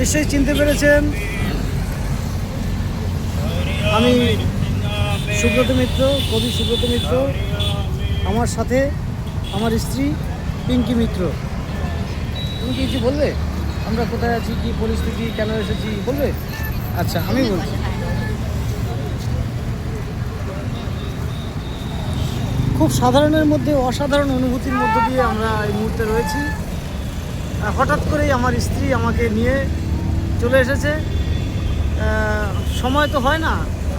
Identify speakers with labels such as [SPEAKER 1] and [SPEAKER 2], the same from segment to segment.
[SPEAKER 1] নিশ্চয়ই চিনতে পেরেছেন। আমি সুব্রত মিত্র, কবি সুব্রত মিত্র, আমার সাথে আমার স্ত্রী পিঙ্কি মিত্র। তুমি কি কিছু বলবে? আমরা কোথায় আছি, কি পরিস্থিতি, কেন এসেছি, বলবে? আচ্ছা আমি বলছি। খুব সাধারণের মধ্যে, অসাধারণ অনুভূতির মধ্য দিয়ে আমরা এই মুহূর্তে রয়েছি। হঠাৎ করেই আমার স্ত্রী আমাকে নিয়ে চলে এসেছে। সময় তো হয় না।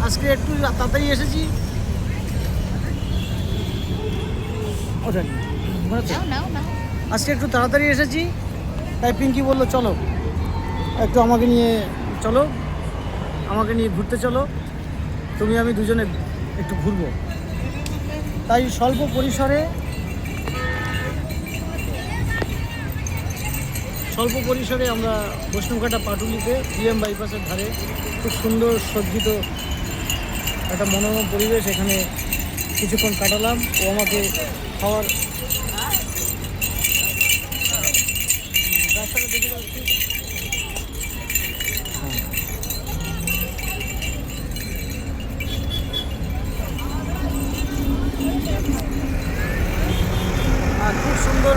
[SPEAKER 1] আজকে একটু তাড়াতাড়ি এসেছি। ওটা আজকে একটু তাড়াতাড়ি এসেছি। তাই পিঙ্কি বলল চলো একটু আমাকে নিয়ে চলো আমাকে নিয়ে ঘুরতে চলো। তুমি আমি দুজনে একটু ঘুরবো। তাই স্বল্প পরিসরে স্বল্প পরিসরে আমরা বৈষ্ণবঘাটা পাটুলিতে ডিএম বাইপাসের ধারে খুব সুন্দর সজ্জিত একটা মনোরম পরিবেশ এখানে কিছুক্ষণ কাটালাম ও আমাকে খাওয়ার রাস্তাটা হ্যাঁ। আর খুব সুন্দর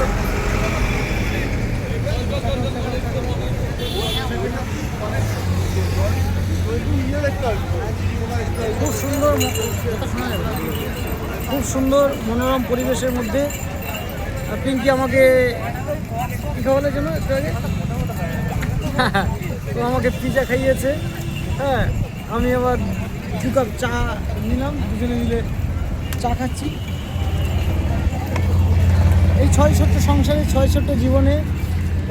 [SPEAKER 1] খুব সুন্দর মনোরম পরিবেশের মধ্যে। পিঙ্কি আমাকে কী খাওয়ালে জন্য একটু আগে? তো আমাকে পিজা খাইয়েছে। হ্যাঁ আমি আবার দু কাপ চা নিলাম, দুজনে মিলে চা খাচ্ছি। এই ছয় ছোট্ট সংসারে, ছয় ছোট্ট জীবনে,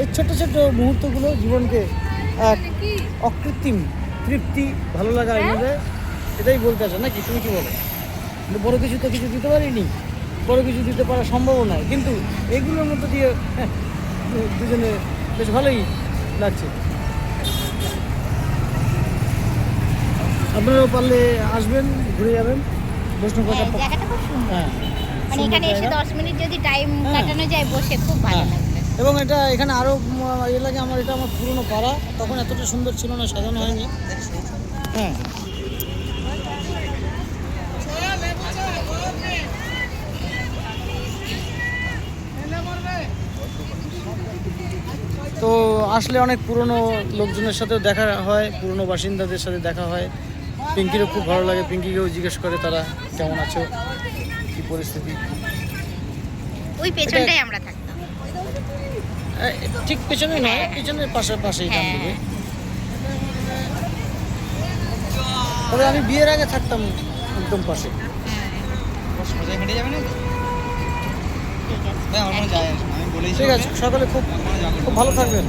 [SPEAKER 1] এই ছোট্ট ছোট্ট মুহূর্তগুলো জীবনকে এক অকৃত্রিম তৃপ্তি, ভালো লাগা এনে দেয়। এটাই বলতে আসে নাকি? তুমি কি বলো? কিন্তু বড় কিছু তো কিছু দিতে পারিনি। বড় কিছু দিতে পারা সম্ভব নয়। কিন্তু এগুলোর মধ্যে দিয়ে হ্যাঁ, দুজনে বেশ ভালোই লাগছে। আপনারাও পারলে আসবেন ঘুরে যাবেন। বৈষ্ণবঘাটা
[SPEAKER 2] হ্যাঁ,
[SPEAKER 1] হ্যাঁ
[SPEAKER 2] মানে এখানে এসে
[SPEAKER 1] জায়গা।
[SPEAKER 2] দশ মিনিট যদি টাইম
[SPEAKER 1] হ্যাঁ।
[SPEAKER 2] কাটানো যায় বসে খুব ভালো। লাগবে।
[SPEAKER 1] এবং এটা এখানে আরও ইয়ে লাগে আমার এটা আমার পুরনো পাড়া। তখন এতটা সুন্দর ছিল না সাজানো হয়নি। হ্যাঁ। তো আসলে অনেক পুরনো লোকজনের সাথেও দেখা হয় পুরনো বাসিন্দাদের সাথে দেখা হয়। পিঙ্কিরও খুব ভালো লাগে পিঙ্কিকেও জিজ্ঞেস করে তারা কেমন আছো কী পরিস্থিতি?
[SPEAKER 2] ওই পেছনটাই আমরা থাকতাম।
[SPEAKER 1] ঠিক পেছনে নয় পেছনের পাশে পাশেই ডান
[SPEAKER 2] হ্যাঁ।
[SPEAKER 1] তবে আমি বিয়ের আগে থাকতাম একদম পাশে।
[SPEAKER 3] হেঁটে যাবে না? তো?
[SPEAKER 2] ঠিক আছে
[SPEAKER 1] ঠিক আছে সকালে খুব খুব ভালো থাকবেন।